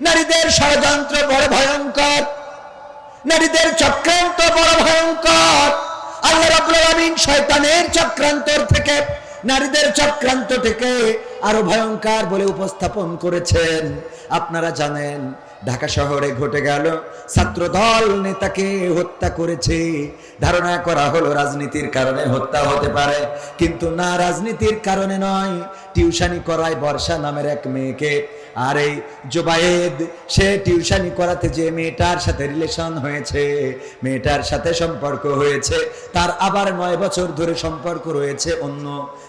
নারীদের ষড়যন্ত্র বড় ভয়ঙ্কর। নারীদের চক্রান্ত বড় ভয়ঙ্কর। আল্লাহ রাব্বুল আলামিন শয়তানের চক্রান্তর থেকে, নারীদের চক্রান্ত থেকে আরও ভয়ঙ্কর বলে উপস্থাপন করেছেন। আপনারা জানেন, ঢাকা শহরে ঘটে গেল, ছাত্রদল নেতাকে হত্যা করেছে। ধারণা করা হলো রাজনীতির কারণে হত্যা হতে পারে, কিন্তু না রাজনীতির কারণে নয়। টিউশনি করায় বর্ষা নামের এক মেয়েকে আর এই জোবায়েদ, সে টিউশনি করাতে যে মেয়েটার সাথে রিলেশন হয়েছে, মেয়েটার সাথে সম্পর্ক হয়েছে, তার আবার নয় বছর ধরে সম্পর্ক রয়েছে অন্য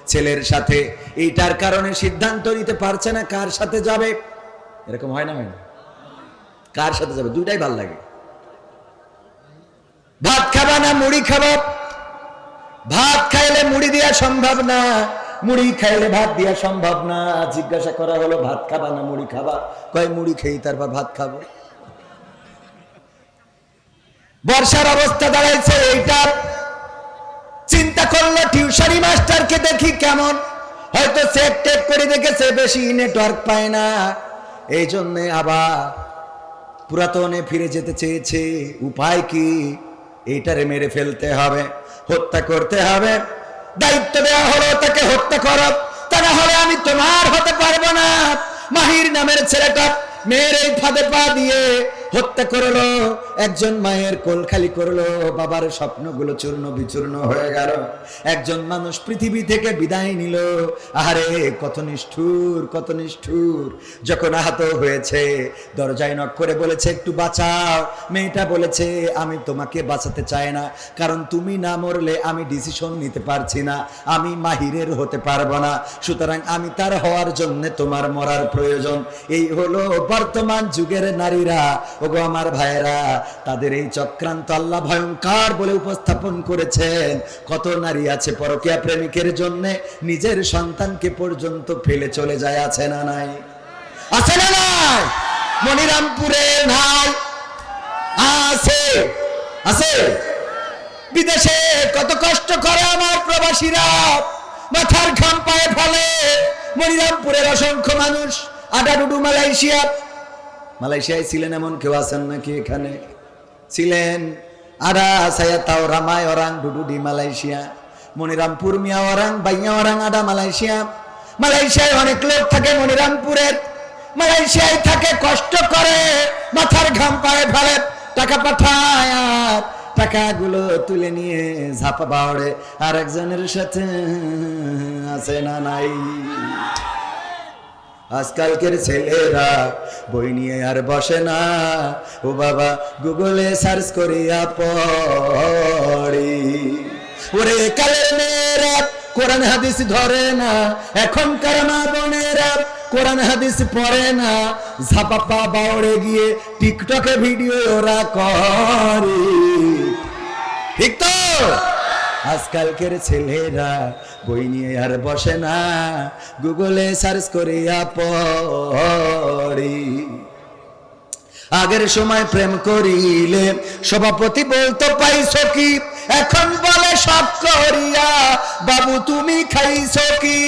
ছেলের সাথে। এইটার কারণে সিদ্ধান্ত নিতে পারছে না কার সাথে যাবে। এরকম হয় না হয় না কার সাথে যাবে? দুইটাই ভালো লাগে। ভাত খাবা না মুড়ি খাবা? ভাত খাইলে মুড়ি দেওয়া সম্ভব না। মুড়ি খাইলে ভাত দেওয়া সম্ভব না। জিজ্ঞাসা করা হলো, ভাত খাবা না মুড়ি খাবা? কয়, মুড়ি খেয়ে তারপর ভাত খাব। বর্ষার অবস্থা দাঁড়াইছে এইটা চিন্তা করল টিউশনি মাস্টারকে দেখি কেমন। হয়তো চেক টেক করে দেখেছে, বেশি নেটওয়ার্ক পায় না। এই জন্যে আবার পুরাতনে ফিরে যেতে চেয়েছে। উপায় কি? এইটারে মেরে ফেলতে হবে, হত্যা করতে হবে। দায়িত্ব দেওয়া হলো তাকে হত্যা করো। তা না হলে আমি তোমার হতে পারব না। মাহির নামের ছেলেটা মেয়ের এই ফাঁদে পা দিয়ে হত্যা করল, একজন মায়ের কোল খালি করল, বাবার স্বপ্নগুলো চূর্ণ বিচূর্ণ হয়ে গেল। একজন মানুষ পৃথিবী থেকে বিদায় নিল। আহারে, কত নিষ্ঠুর কত নিষ্ঠুর। যখন আহত হয়েছে, দরজায় নক করে বলেছে, একটু বাঁচাও। মেয়েটা বলেছে, আমি তোমাকে বাঁচাতে চাই না, কারণ তুমি না মরলে আমি ডিসিশন নিতে পারছি না, আমি মাহিরের হতে পারব না। সুতরাং আমি তার হওয়ার জন্য তোমার মরার প্রয়োজন। এই হলো বর্তমান যুগের নারীরা। ওগো আমার ভাইয়েরা, তাদের এই চক্রান্ত আল্লাহ ভয়ঙ্কর বলে উপস্থাপন করেছেন। কত নারী আছে পরকীয়া প্রেমিকের জন্য নিজের সন্তানকে পর্যন্ত ফেলে চলে যায়, আছে না নাই? আছে না নাই? মনিরামপুরে নাই? আছে। আছে? বিদেশে কত কষ্ট করে আমার প্রবাসীরা। মাথার ঘাম পায়ে ফেলে মনিরামপুরের অসংখ্য মানুষ, আডাডুডু মালয়েশিয়া মালয়েশিয়ায় ছিলেন এমন কেউ আছেন নাকি এখানে? ছিলেন আডা সায়া তাও রামায় ওরাং, ডুডুডি, মালয়েশিয়া, মনিরামপুর, মিয়া ওরাং, বাইয়া ওরাং আডা মালয়েশিয়া। মালয়েশিয়ায় অনেক লোক থাকে মনিরামপুরের। মালয়েশিয়ায় থাকে, কষ্ট করে, মাথার ঘাম পায়ে ফেলে, টাকা পাঠায় আর টাকাগুলো তুলে নিয়ে ঝাপা বাউড়ে। আর একজনের সাথে আছে না নাই? আজকালকের ছেলেরা বই নিয়ে আর বসে না। ও বাবা, গুগলে সার্চ করিয়া পড়ি। ওরে কালের মেয়েরা, কোরআন হাদিস ধরে না। এখনকার মা বোনেরা কোরআন হাদিস পড়ে না। ঝাপাপা বাউড়ে গিয়ে টিকটকে ভিডিও ওরা করে। ঠিক তো? আজকালকের ছেলেরা বই নিয়ে আর বসে না। গুগলে সার্চ করিয়া পড়ি। আগের সময় প্রেম করিলে সভাপতি বলতো, পাইছো কি? এখন বলে সব করিয়া। বাবু, তুমি খাইছো কি?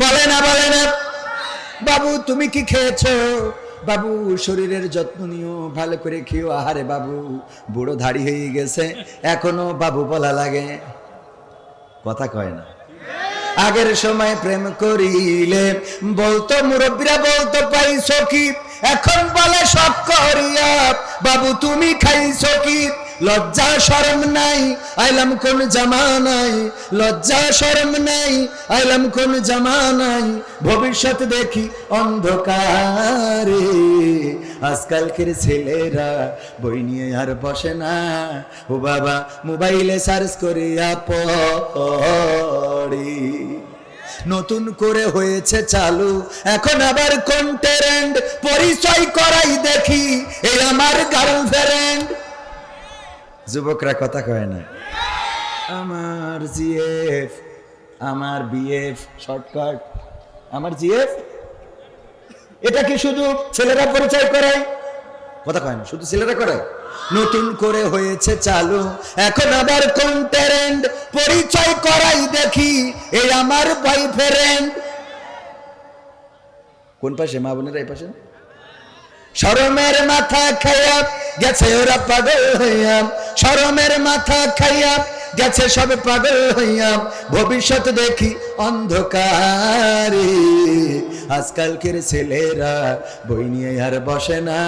বলে না বলে না। বাবু, তুমি কি খেয়েছো? বাবু, শরীরের যত্ন নিও, ভালো করে খেও। আহারে বাবু, বুড়ো ধাড়ি হয়ে গেছে, এখনও বাবু বলা লাগে। কথা কয় না। আগের সময় প্রেম করিলে, বলতো মুরব্বীরা, বলতো পাই কি? এখন বলে সব করিয়া, বাবু তুমি খাইছো কি? লজ্জা, শরম নাই, আইলাম কোন জামানাই লজ্জা, শরম নাই, আইলাম কোন জামানাই ভবিষ্যৎ দেখি অন্ধকারে। আজকালকের ছেলেরা বই নিয়ে আর বসে না। ও বাবা, মোবাইলে সার্চ করিয়া পড়ি। নতুন করে হয়েছে চালু। এখন আবার কোন ট্রেন্ড পরিচয় করাই দেখি। এই আমার গার্লফ্রেন্ড যুবকরা কথা কয় না। আমার জিএফ, আমার বিএফ, শর্টকাট। আমার জিএফ? এটা কি শুধু ছেলেরা পরিচয় করে কথা কয় না, শুধু ছেলেরা করে নতুন করে হয়েছে চালু, এখন আবার কোন ট্রেন্ড পরিচয় করাই দেখি, এই আমার বয়ফ্রেন্ড কোন পাশে, মা বোনেরা এই পাশে? শরমের মাথা খাইয়া গেছে ওরা পাগল হইয়া। শরমের মাথা খাইয়া গেছে সব পাগল হইয়া। ভবিষ্যৎ দেখি অন্ধকারে। আজকালকের ছেলেরা বই নিয়ে আর বসে না।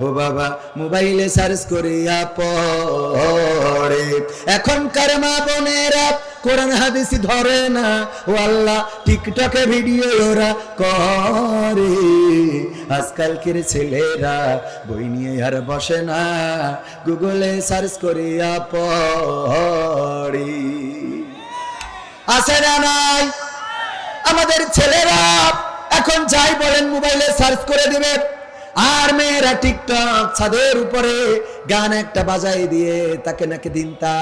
ও বাবা, মোবাইলে সার্চ করিয়া পড়ে। এখনকার মা বোনেরা কোরআন, হাদিস ধরে না। ও আল্লাহ, টিকটকে ভিডিও ওরা করে। আজকালকের ছেলেরা বই নিয়ে আর বসে না। গুগলে সার্চ করিয়া পড়ি। আছে না নাই? আমাদের ছেলেরা এখন যাই বলেন মোবাইলে সার্চ করে দিবে। আর মেয়েরা টিকটক ছাদের উপরে গান একটা বাজাই দিয়ে তাকে নাকি দিনতা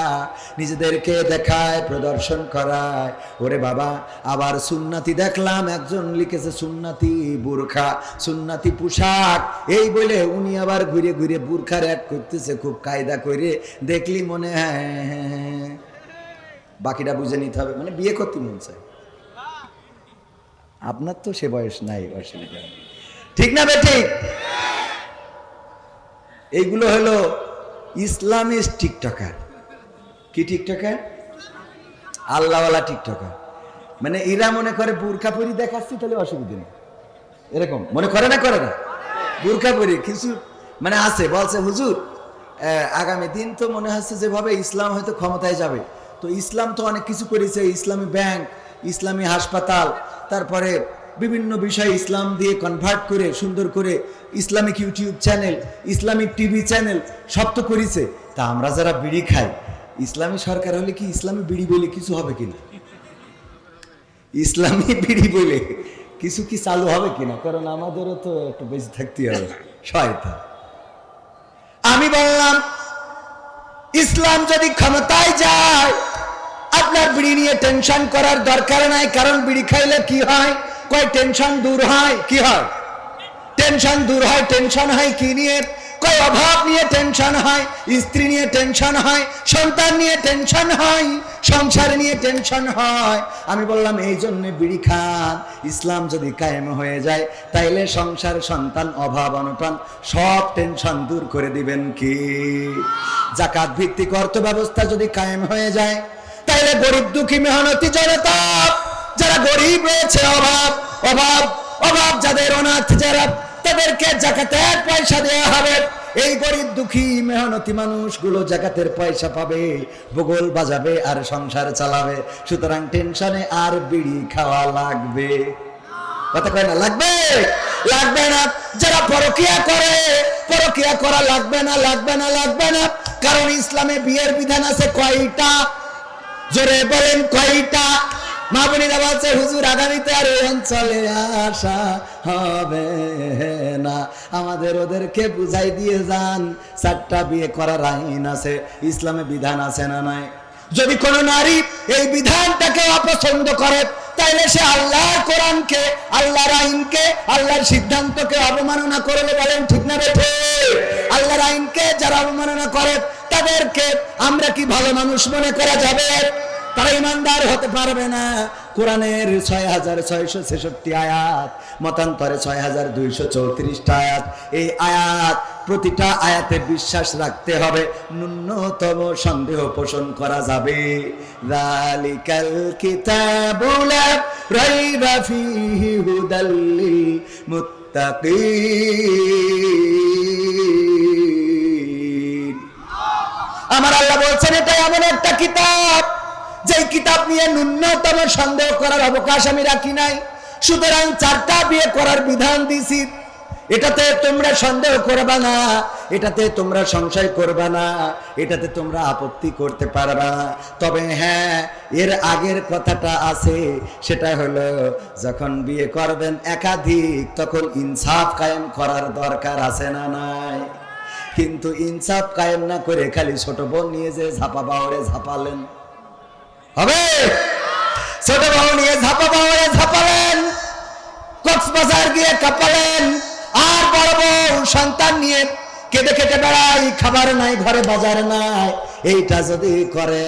নিজেদেরকে দেখায়, প্রদর্শন করায়। ওরে বাবা, আবার সুন্নাতি দেখলাম, একজন লিখেছে সুন্নাতি বুরখা, সুন্নাতি পোশাক। এই বলে উনি আবার ঘুরে ঘুরে বুরখার এক করতেছে খুব কায়দা করে দেখলি মনে হয়। বাকিটা বুঝে নিতে হবে। মানে বিয়ে করতে মন চায়। আপনার তো সে বয়স নাই অসুবিধা ঠিক না বেটি এইগুলো হলো ইসলামিস্ট টিকটকার। কি টিকটকার? আল্লাহওয়ালা টিকটকার। মানে এরা মনে করে বুরকা পরি দেখাচ্ছি, তাহলে অসুবিধা নেই। এরকম। মনে করে না করে না? বুরকা পরি, কিছু মানে আছে, বলছে, হুজুর আগামী দিন তো মনে হচ্ছে যেভাবে ইসলাম হয়তো ক্ষমতায় যাবে। তো ইসলাম তো অনেক কিছু করেছে, ইসলামী ব্যাংক, ইসলামী হাসপাতাল, তারপরে বিভিন্ন বিষয় ইসলাম দিয়ে কনভার্ট করে, সুন্দর করে Islamic YouTube channel Islamic TV channel সব তো করেছে। তা আমরা যারা বিড়ি খাই, ইসলামী সরকার হলে কি ইসলামী বিড়ি বলে কিছু হবে কিনা? ইসলামী বিড়ি বলে কিছু কি চালু হবে কিনা? কারণ আমাদেরও তো একটু বেশি থাকতে হবে। শয়তান। আমি বললাম, ইসলাম যদি ক্ষমতায় যায় আপনার বিড়ি নিয়ে টেনশন করার দরকার নাই, কারণ বিড়ি খাইলে কি হয়? কয় টেনশন দূর হয়, কি হয়? টেনশন দূর হয় টেনশন হয় কি নিয়ে? কয়, অভাব নিয়ে টেনশন হয়, স্ত্রী নিয়ে টেনশন হয়, সন্তান নিয়ে টেনশন হয়, সংসার নিয়ে টেনশন হয়। আমি বললাম, এই জন্য বিড়ি খান। ইসলাম যদি কায়েম হয়ে যায়, তাইলে সংসার, সন্তান, অভাব, অনটন সব টেনশন দূর করে দিবেন কি? জাকাত ভিত্তিক অর্থ ব্যবস্থা যদি কায়েম হয়ে যায় তাইলে গরিব দুঃখী মেহনতি জনতা যারা গরিব রয়েছে অভাব অভাব অভাব যাদের অনাথ যারা, তাদেরকে জাকাতের পয়সা দেওয়া হবে। এই গরিব দুঃখী মেহনতি মানুষগুলো জাকাতের পয়সা পাবে, ভূগোল বাজাবে আর সংসার চালাবে। সুতরাং টেনশনে আর বিড়ি খাওয়া লাগবে। কথা কয় না, লাগবে? লাগবে না। যারা পরকিয়া করে, পরকিয়া করা লাগবে না লাগবে না লাগবে না। কারণ ইসলামে বিয়ের বিধান আছে কয়টা? জোরে বলেন কয়টা? মা বোনেরা বলছে, হুজুর, আগামীতে আর এই অঞ্চলে আসা হবে না। আমাদের ওদেরকে বুঝাই দিয়ে যান। চারটা বিয়ে করার আইন আছে, ইসলামে বিধান আছে না নাই? যদি কোনো নারী এই বিধানটাকে অপছন্দ করে, তাইলে সে আল্লাহর কোরআনকে, আল্লাহর আইনকে, আল্লাহর সিদ্ধান্তকে অবমাননা করলে বলেন, ঠিক না বেঠে আল্লাহর আইনকে যারা অবমাননা করে তাদেরকে আমরা কি ভালো মানুষ মনে করা যাবে? তারা ইমানদার হতে পারবে না। কোরআনের ছয় হাজার ছয়শো ছেষট্টি আয়াত, মতান্তরে ছয় হাজার দুইশো চৌত্রিশটা আয়াত। এই আয়াত প্রতিটা আয়াতে বিশ্বাস রাখতে হবে। ন্যূনতম সন্দেহ পোষণ করা যাবে। রালিকাল আমার আল্লাহ বলছেন, এটা এমন একটা কিতাব, যেই কিতাব নিয়ে ন্যূনতম সন্দেহ করার অবকাশ আমি রাখি নাই। সুতরাং চারটা বিয়ে করার বিধান দিছি। এটাতে তোমরা সন্দেহ করবা না, এটাতে তোমরা সংশয় করবা না, এটাতে তোমরা আপত্তি করতে পারবা। না তবে হ্যাঁ এর আগের কথাটা আছে, সেটা হলো, যখন বিয়ে করবেন একাধিক, তখন ইনসাফ কায়েম করার দরকার আছে না নাই? কিন্তু ইনসাফ কায়েম না করে খালি ছোট বোন নিয়ে যে ঝাপা বাউরে ঝাপালেন। হবে? ছোট বাবু নিয়ে ঝাপা বাউরে ঝাপালেন। কক্সবাজার গিয়ে কাপালেন। আর বড় বউ সন্তান নিয়ে কেটে কেটে বেড়াই খাবার নাই, ঘরে বাজার নাই। এইটা যদি করে,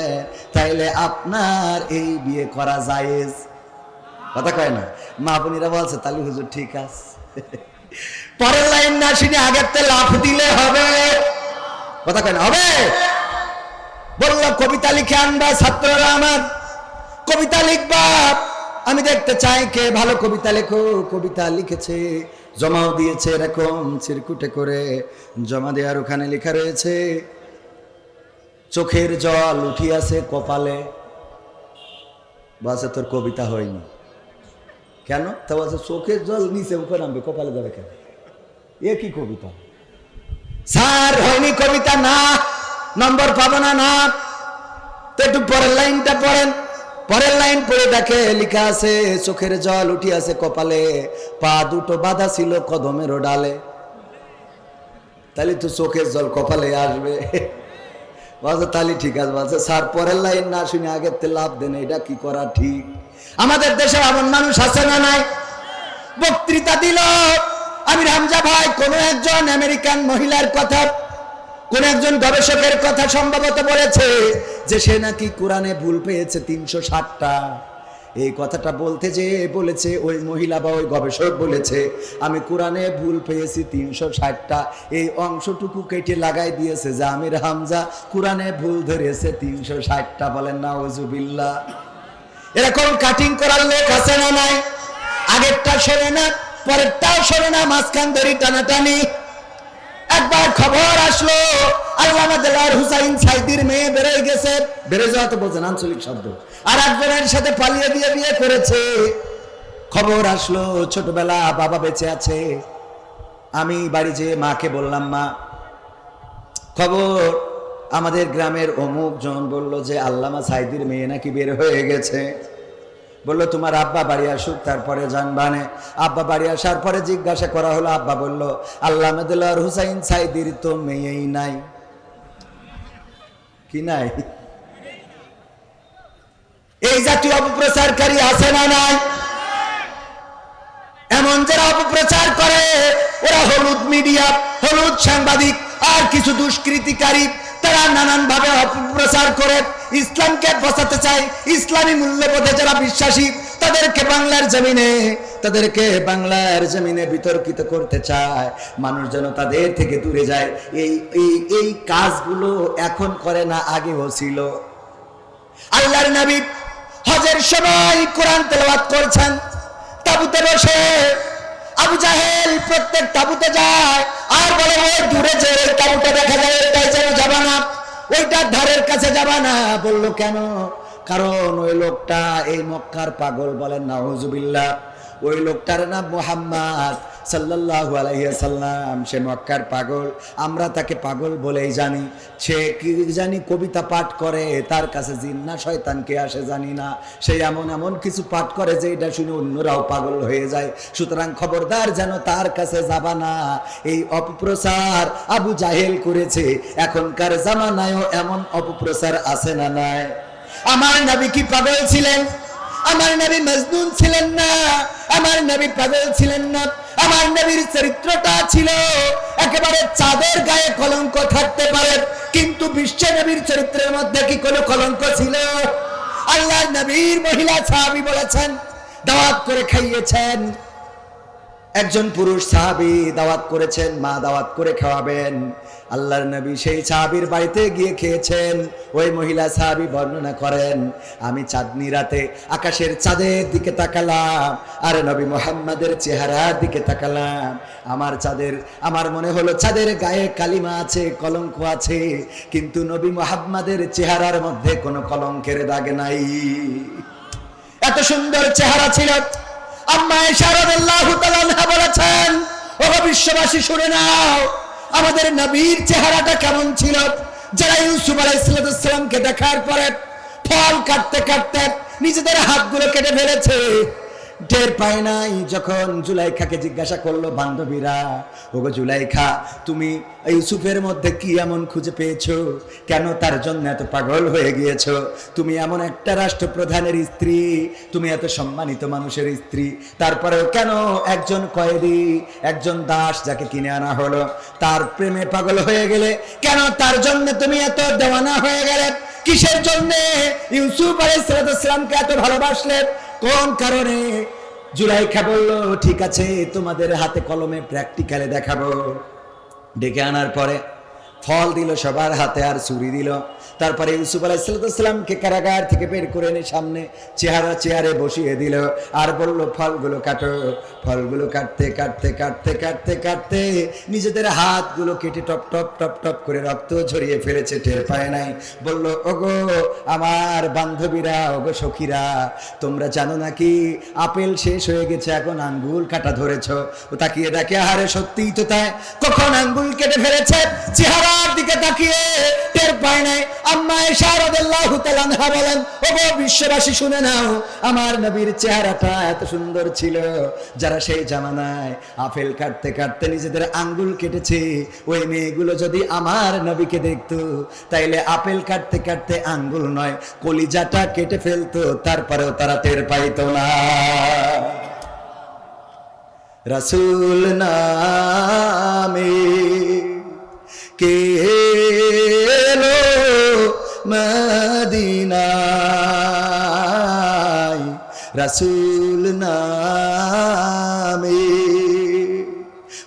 তাইলে আপনার এই বিয়ে করা জায়েজ। কথা কয় না? মা বোনিরা বলছে তালি হুজুর ঠিক আছে। পরের লাইন না শুনে আগের তে লাফ দিলে হবে। কথা কয় না, হবে? বলল, কবিতা লিখে আনবা ছাত্ররা আমার। কবিতা লিখবা। আমি দেখতে চাই কে ভালো কবিতা লেখো। কবিতা লিখেছে, জমাও দিয়েছে এরকম চিরকুটে করে। জমা দেওয়ার ওখানে লেখা রয়েছে, চোখের জল উঠিয়াছে কপালে। বাসে তোর কবিতা হয়নি। কেন? তা বলছে, চোখের জল নিচে উপরে নামবে কপালে যাবে কেন? এ কি কবিতা? স্যার, হয়নি কবিতা, না। নম্বর পাবো না না। তো একটু পরের লাইনটা পড়েন। পরের লাইন পড়ে দেখে লেখা আছে, চোখের জল উঠিয়াছে কপালে। পা দুটো বাধা ছিল কদমেরও ডালে। তাহলে তো চোখের জল কপালে আসবে। বলছে তাহলে ঠিক আছে বলছে স্যার, পরের লাইন না শুনে আগের তে লাভ দেন, এটা কি করা ঠিক? আমাদের দেশে এমন মানুষ আছে না নাই? বক্তৃতা দিল। আমি রামজা ভাই, কোন একজন আমেরিকান মহিলার কথা, কোন একজন গবেষকের কথা সম্ভবত বলেছে যে সে নাকি কোরআনে ভুল পেয়েছে তিনশো ষাটটা। এই কথাটা বলতে যে বলেছে ওই মহিলা বা ওই গবেষক বলেছে, আমি কোরআনে ভুল পেয়েছি তিনশো ষাটটা। এই অংশটুকু কেটে লাগাই দিয়েছে যে আমির হামজা কোরআনে ভুল ধরেছে তিনশো ষাটটা বলেন না ওজুবিল্লা এরকম কাটিং করার লোক আছে না নাই? আগেরটা শোনে না? পরেরটাও শোনে না, মাঝখান ধরি টানাটানি। একবার খবর আসলো, আল্লামা দেলার হুসাইন সাইদির মেয়ে বেড়ে গেছে। বেড়ে যাওয়া তো বলছেন আঞ্চলিক শব্দ। আর একজনের সাথে পালিয়ে দিয়ে বিয়ে করেছে। খবর আসলো, ছোটবেলা বাবা বেঁচে আছে। আমি বাড়ি যেয়ে মাকে বললাম, মা, খবর। আমাদের গ্রামের অমুক জন বলল যে, আল্লামা সাইদির মেয়ে নাকি বের হয়ে গেছে। বলল, তোমার আব্বা বাড়ি আসুক, তারপরে জানবানে আব্বা বাড়ি আসার পরে জিজ্ঞাসা করা হলো, আব্বা বলল আল্লাহ মেদুল্লাহ হুসাইন সাইদির তো মেয়েই নাই। কি নাই? এই জাতীয় অপপ্রচারকারী আছে না নাই? এমন যারা অপপ্রচার করে, ওরা হলুদ মিডিয়া, হলুদ সাংবাদিক আর কিছু দুষ্কৃতিকারী, তারা নানান ভাবে অপপ্রচার করে। ইসলামকে ফসাতে চায় ইসলামী মূল্যবোধে যারা বিশ্বাসী, তাদেরকে বাংলার জমিনে, তাদেরকে বাংলার জমিনে বিতর্কিত করতে চায়। মানুষ যেন তাদের থেকে দূরে যায়। এই এই এই কাজগুলো এখন করে না, আগেও ছিল। আল্লাহর নবী হজের সময় কোরআন তেলাওয়াত করছেন। তাবুতে বসে আবু জাহেল প্রত্যেক তাবুতে যায়, আর বলে দূরে যে তাবুটা দেখা যায়, ওইটাই যেন যাবা না। ওইটার ধারের কাছে যাবা না। বলল, কেন? কারণ ওই লোকটা এই মক্কার পাগল বলেন না ওই লোকটার নাম মোহাম্মদ। সাল্লাল্লাহু আলাইহি সাল্লাম সে মক্কার পাগল। আমরা তাকে পাগল বলেই জানি। সে কি জানি কবিতা পাঠ করে, তার কাছে জিন্না শয়তানকে আসে জানি না। সে এমন এমন কিছু পাঠ করে যে এটা শুনে অন্যরাও পাগল হয়ে যায়। সুতরাং খবরদার যেন তার কাছে যাবা না। এই অপপ্রচার আবু জাহেল করেছে। এখনকার জামানায়ও এমন অপপ্রচার আছে না নাই? আমার নবী কি পাগল ছিলেন? আমার নবী মজনুন ছিলেন না, আমার নবী পাগল ছিলেন না, আমার নবীর চরিত্রটা ছিল একেবারে চাঁদের গায়ে কলঙ্ক থাকতে পারে, কিন্তু বিশ্ব নবীর চরিত্রের মধ্যে কি কোনো কলঙ্ক ছিল? আল্লাহ নবীর মহিলা সাহাবি বলেছেন, দাওয়াত করে খাইয়েছেন। একজন পুরুষ সাহাবি দাওয়াত করেছেন, মা দাওয়াত করে খাওয়াবেন। আল্লাহর নবী সেই সাহাবির বাড়িতে গিয়ে খেয়েছেন। ওই মহিলা সাহাবি বর্ণনা করেন, আমি চাঁদনি রাতে আকাশের চাঁদের দিকে তাকালাম, আর নবী মোহাম্মদের চেহারার দিকে তাকালাম। আমার চাঁদের, আমার মনে হলো চাঁদের গায়ে কালিমা আছে, কলঙ্ক আছে, কিন্তু নবী মোহাম্মদের চেহারার মধ্যে কোনো কলঙ্কের দাগ নাই। এত সুন্দর চেহারা ছিল। আম্মা ইশারাদাল্লাহু তাআলা বলেছেন, ও বিশ্ববাসী শুনে নাও, আমাদের নবীর চেহারাটা কেমন ছিল? যারা ইউসুফ আলাইহিস দেখার পরে ফল কাটতে কাটতে নিজেদের হাতগুলো কেটে ফেলেছে। টের পায় নাই যখন জুলাইখাকে জিজ্ঞাসা করল, বান্ধবীরা, ওগো জুলাইখা, তুমি ইউসুফের মধ্যে কি এমন খুঁজে পেয়েছ? কেন তার জন্য এত পাগল হয়ে গিয়েছো? তুমি এমন একটা রাষ্ট্রপ্রধানের স্ত্রী, তুমি এত সম্মানিত মানুষের স্ত্রী। তারপরেও কেন একজন কয়েদি, একজন দাস যাকে কিনে আনা হলো? তার প্রেমে পাগল হয়ে গেলে কেন তার জন্য তুমি এত দেওয়ানা হয়ে গেলে? কিসের জন্য ইউসুফ আলাইসালামকে এত ভালোবাসলেন? কোন কারণে? জুলাইখা বলল, ঠিক আছে, তোমাদের হাতে কলমে প্র্যাকটিক্যালে দেখাবো। ডেকে আনার পরে ফল দিল সবার হাতে আর ছুরি দিল। তারপরে ইউসুফ আলাইসালামকে কারাগার থেকে বের করে এনে সামনে চেহারা চেয়ারে বসিয়ে দিল। আর বলল, ফলগুলো কাটো, ফলগুলো কাটতে কাটতে কাটতে কাটতে কাটতে। নিজেদের হাতগুলো কেটে টপ টপ টপ টপ করে রক্ত ঝরিয়ে ফেলেছে, টের পায় নাই। বলল, ওগো, আমার বান্ধবীরা, ওগো সখীরা, তোমরা জানো নাকি আপেল শেষ হয়ে গেছে, এখন আঙ্গুল কাটা ধরেছ? ও তাকিয়ে দেখে, আহারে, সত্যিই তো তাই। কখন আঙ্গুল কেটে ফেলেছে? চেহারার দিকে তাকিয়ে টের পায় নাই। যারা সেই জামানায় আপেল কাটতে কাটতে নিজেদের আঙ্গুল কেটেছে, ওই মেয়েগুলো যদি আমার নবীকে দেখতো, তাইলে আপেল কাটতে কাটতে আঙ্গুল নয়, কলিজাটা কেটে ফেলতো, তারপরেও তারা টের পাইতো না। রসুল নামে কে মদিনায় রসুল নামে।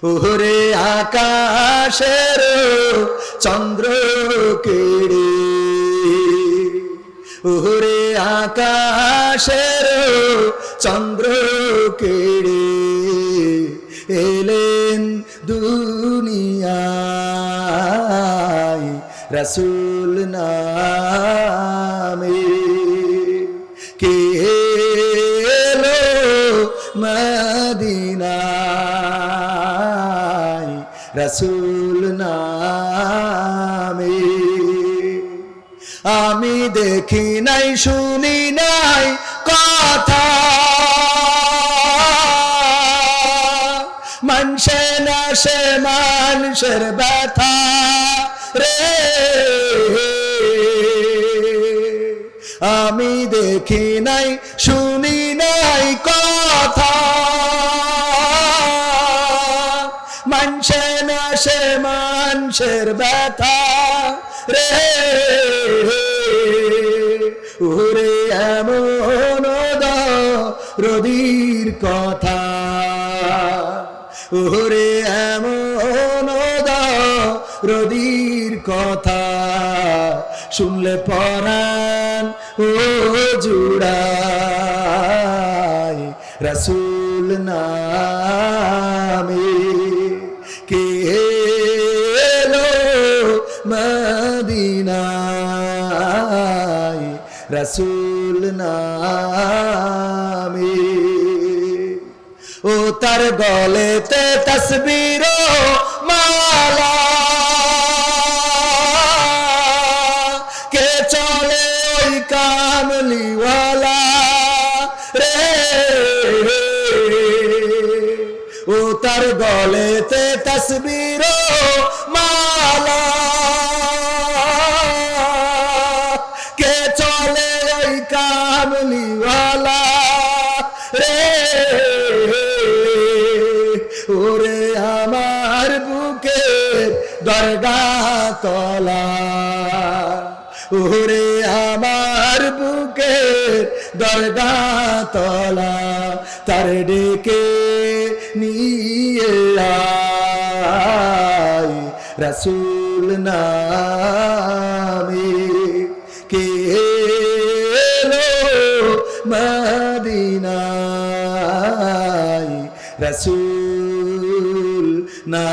ওরে আকাশের চন্দ্র কেড়ে। ওরে আকাশের চন্দ্র কেড়ে এলেন দুনিয়ায় রসুল নামে কে মদিনায়? রসুল নামে। আমি দেখি নাই, শুনি নাই কথা। মানুষে না সে মানুষের ব্যথা রে। আমি দেখি নাই, শুনি নাই কথা। মানুষে না সে মানুষের ব্যথা। রে, ওরে এমন রদির কথা। ওরে এমন রদির কথা। শুনলে পরাণ ও জুড়াই রসুল নামে। কে এলো মদিনায় রসুল নামে? ও তার গলেতে তসবির গলেতে তসবির কে চলে ওই কামলিওয়ালা রে, ওরে আমার বুকে দরগা তলা ওরে আমার বুকে দরগা তলা তার ডেকে নিয়ে আয় রসুল নামে কে মদিনায়? রসুল না